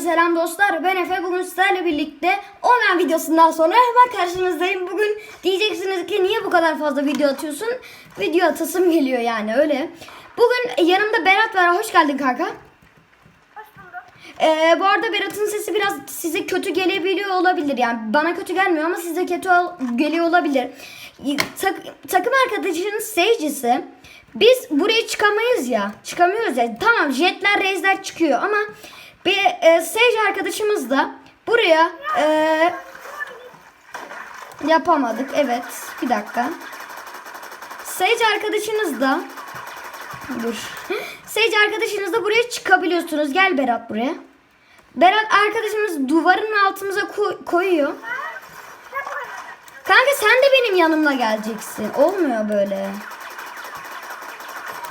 selam dostlar. Ben Efe. Bugün sizlerle birlikte Omen videosundan sonra hemen karşınızdayım. Bugün diyeceksiniz ki niye bu kadar fazla video atıyorsun? Video atasım geliyor yani öyle. Bugün yanımda Berat var. Hoş geldin kanka. Hoş bulduk. Ee, bu arada Berat'ın sesi biraz size kötü gelebiliyor olabilir. Yani bana kötü gelmiyor ama size kötü ol- geliyor olabilir. Tak- takım arkadaşının Sage'isi biz buraya çıkamayız ya. Çıkamıyoruz ya. Tamam jetler, reisler çıkıyor ama bir e, Sage arkadaşımız da buraya e, yapamadık. Evet. Bir dakika. Sage arkadaşınız da Dur. Sage arkadaşınız da buraya çıkabiliyorsunuz. Gel Berat buraya. Berat arkadaşımız duvarın altımıza ko- koyuyor. Kanka sen de benim yanımla geleceksin. Olmuyor böyle.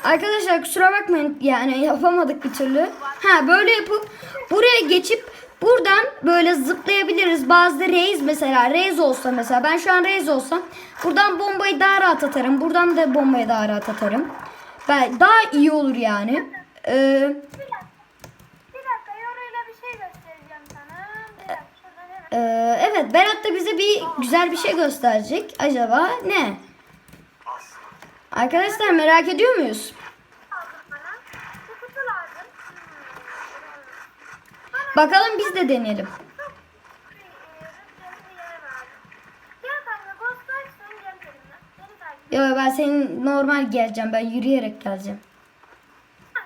Arkadaşlar kusura bakmayın yani yapamadık bir türlü. Ha böyle yapıp buraya geçip buradan böyle zıplayabiliriz. Bazı reis mesela reis olsa mesela ben şu an reis olsam buradan bombayı daha rahat atarım. Buradan da bombayı daha rahat atarım. Ben daha iyi olur yani. Ee, şey göstereceğim sana. Bir dakika şuradan hemen. e, evet Berat da bize bir güzel bir şey gösterecek. Acaba ne? Arkadaşlar merak ediyor muyuz? Aldım bana. Bu kutu lazım. Hmm. Bakalım biz de deneyelim. Çok bir, e, rüzgarlı bir yere verdim. Gel kanka ghostlarsın gel benimle. Beni takip et. Ya ben senin normal geleceğim. Ben yürüyerek geleceğim. Ha,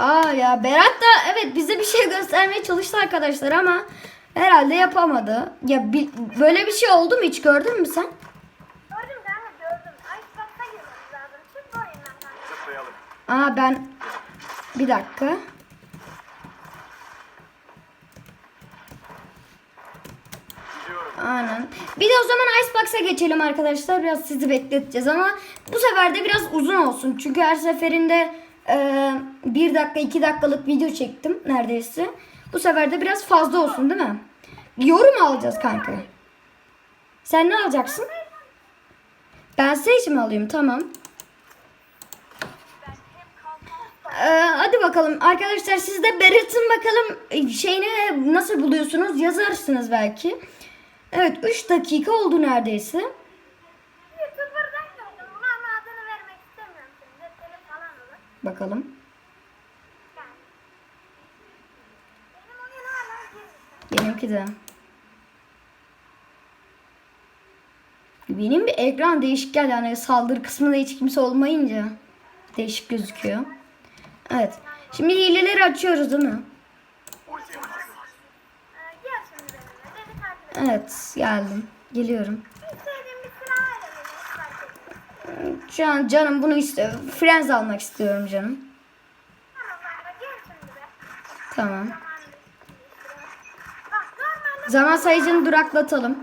Aa ya Berat da evet bize bir şey göstermeye çalıştı arkadaşlar ama herhalde yapamadı. Ya bi- böyle bir şey oldu mu hiç gördün mü sen? Gördüm kanka gördüm. Icebox'a girmemiz lazım. Çık bu oyundan. Zıplayalım. Aa ben bir dakika. Aynen. Bir de o zaman Icebox'a geçelim arkadaşlar. Biraz sizi bekleteceğiz ama bu sefer de biraz uzun olsun. Çünkü her seferinde e, bir dakika iki dakikalık video çektim neredeyse. Bu sefer de biraz fazla olsun değil mi? Yorum alacağız kanka. Sen ne alacaksın? Ben Sage mi alayım? Tamam. Ee, hadi bakalım arkadaşlar siz de Berat'ın bakalım şeyini nasıl buluyorsunuz yazarsınız belki. Evet 3 dakika oldu neredeyse. YouTuber'dan gördüm bunu ama adını vermek istemiyorum şimdi. Telif falan olur. Bakalım. Benimki de. Benim bir ekran değişik geldi. Yani saldırı kısmında hiç kimse olmayınca değişik gözüküyor. Evet. Şimdi hileleri açıyoruz değil mi? Evet geldim. Geliyorum. Şu an canım bunu istiyor. Friends almak istiyorum canım. Tamam Zaman sayıcını duraklatalım.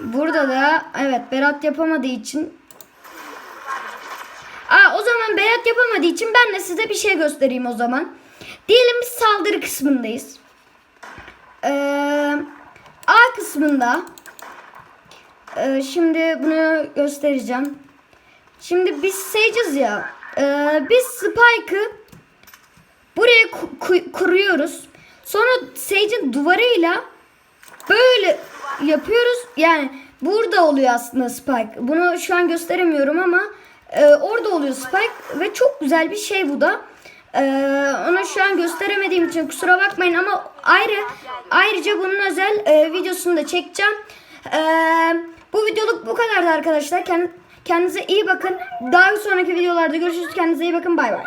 Burada da evet Berat yapamadığı için Zaman Berat yapamadığı için ben de size bir şey göstereyim o zaman. Diyelim saldırı kısmındayız. Ee, A kısmında Ee, şimdi bunu göstereceğim. Şimdi biz Sage'ız ya. Ee, biz Spike'ı buraya ku- kuruyoruz. Sonra Sage'in duvarıyla böyle yapıyoruz. Yani burada oluyor aslında Spike. Bunu şu an gösteremiyorum ama e, orada oluyor Spike ve çok güzel bir şey bu da. E, onu şu an gösteremediğim için kusura bakmayın ama ayrı ayrıca bunun özel e, videosunu da çekeceğim. E, bu videoluk bu kadardı arkadaşlar. Kend- Kendinize iyi bakın. Daha sonraki videolarda görüşürüz. Kendinize iyi bakın. Bay bay.